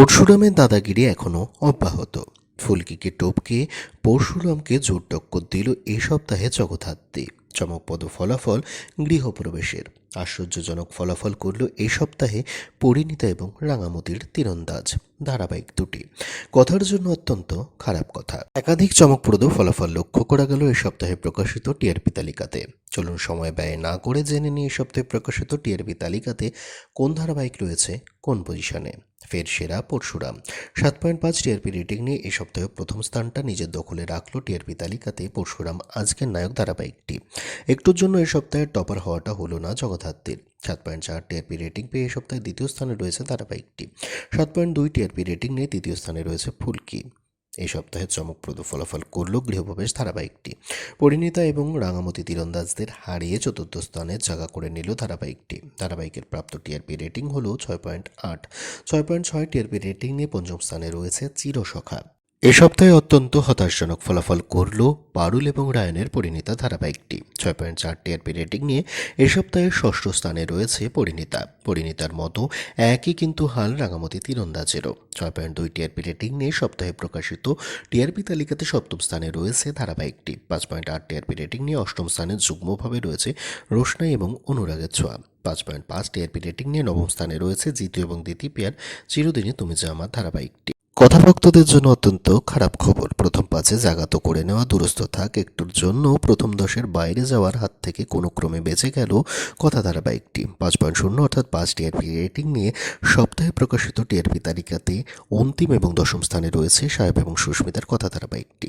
পরশুরামের দাদাগিরি এখনও অব্যাহত। ফুলকিকে টপকে পরশুরামকে জোর টক্কর দিল এই সপ্তাহে জগদ্ধাত্রী। চমকপদ ফলাফল গৃহপ্রবেশের। আশ্চর্যজনক ফলাফল করল এই সপ্তাহে পরিণীতা এবং রাঙামতির তীরন্দাজ। ধারাবাহিক দুটি। কথার জন্য অত্যন্ত খারাপ কথা। একাধিক চমকপ্রদ ফলাফল লক্ষ্য করা গেল এই সপ্তাহে প্রকাশিত টিআরপি তালিকাতে। চলুন সময় ব্যয় না করে জেনে নিয়ে সপ্তাহে প্রকাশিত টিআরপি তালিকাতে কোন ধারাবাহিক রয়েছে, কোন পজিশনে। ফের সেরা পরশুরাম সাত পয়েন্ট পাঁচ টিআরপি রেটিং নিয়ে এই সপ্তাহে প্রথম স্থানটা নিজের দখলে রাখল টিআরপি তালিকাতে পরশুরাম, আজকের নায়ক ধারাবাহিকটি। একটুর জন্য এই সপ্তাহে টপার হওয়াটা হলো না জগদ্ধাত্রীর। সাত পয়েন্ট চার টিআরপি রেটিং পেয়ে এই সপ্তাহে দ্বিতীয় স্থানে রয়েছে ধারাবাহিকটি। সাত পয়েন্ট দুই টিআরপি রেটিং নিয়ে তৃতীয় স্থানে রয়েছে ফুলকি। এই সপ্তাহে চমকপ্রদ ফলাফল করল গৃহপ্রবেশ ধারাবাহিকটি। পরিণীতা এবং রাঙামতি তীরন্দাজদের হারিয়ে চতুর্থ স্থানে জায়গা করে নিল ধারাবাহিকটি। ধারাবাহিকের প্রাপ্ত টিআরপি রেটিং হল ছয় পয়েন্ট আট। ছয় পয়েন্ট ছয় টিআরপি রেটিং নিয়ে পঞ্চম স্থানে রয়েছে চিরসখা। এ সপ্তাহে অত্যন্ত হতাশজনক ফলাফল করল পারুল এবং রায়নের পরিণীতা ধারাবাহিকটি। ছয় পয়েন্ট চার টিআরপি রেটিং নিয়ে এ সপ্তাহে ষষ্ঠ স্থানে রয়েছে পরিণীতা। পরিণীতার মতো একই কিন্তু হাল রাঙামতি তীরন্দাজেরও। ছয় পয়েন্ট দুই টিআরপি রেটিং নিয়ে সপ্তাহে প্রকাশিত টিআরপি তালিকাতে সপ্তম স্থানে রয়েছে ধারাবাহিকটি। পাঁচ পয়েন্ট আট টিআরপি রেটিং নিয়ে অষ্টম স্থানে যুগ্মভাবে রয়েছে রোশনাই এবং অনুরাগের ছোঁয়া। পাঁচ পয়েন্ট পাঁচ টিআরপি রেটিং নিয়ে নবম স্থানে রয়েছে দ্বিতীয় এবং দ্বিতীয় পেয়ার চিরদিনই তুমি যে আমার ধারাবাহিকটি। কথাভক্তদের জন্য অত্যন্ত খারাপ খবর। প্রথম পাঁচে জাগাতো করে নেওয়া দূরস্থ থাক একটুর জন্য প্রথম দশের বাইরে যাওয়ার হাত থেকে কোনো ক্রমে বেঁচে গেল কথা ধারাবাহিকটি পাঁচ পয়েন্ট শূন্য অর্থাৎ পাঁচ টিআরপি রেটিং নিয়ে সপ্তাহে প্রকাশিত টিআরপি তালিকাতে অন্তিম এবং দশম স্থানে রয়েছে সাহেব এবং সুস্মিতার কথা ধারাবাহিকটি